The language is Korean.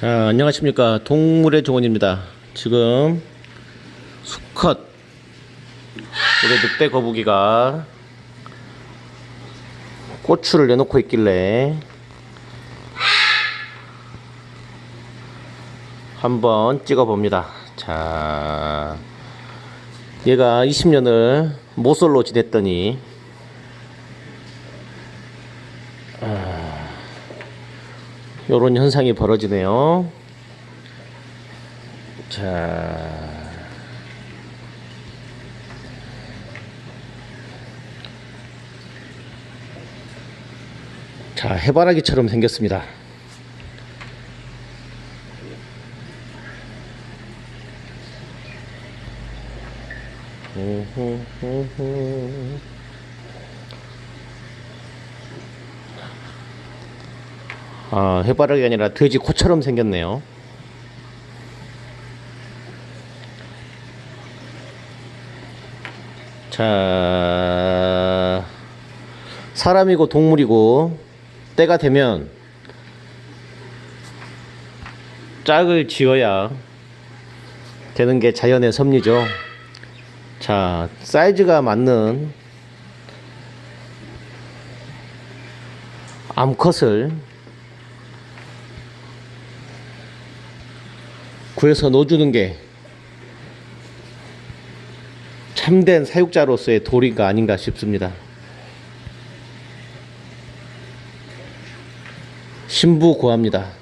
자, 안녕하십니까. 동물의 정원입니다. 지금 수컷 우리 늑대 거북이가 고추를 내놓고 있길래 한번 찍어 봅니다. 자, 얘가 20년을 모쏠로 지냈더니 요런 현상이 벌어지네요. 자. 자, 해바라기처럼 생겼습니다. 아, 해바라기 아니라 돼지 코처럼 생겼네요. 자, 사람이고 동물이고 때가 되면 짝을 지어야 되는 게 자연의 섭리죠. 자, 사이즈가 맞는 암컷을 구해서 넣어주는 게 참된 사육자로서의 도리가 아닌가 싶습니다. 신부 구합니다.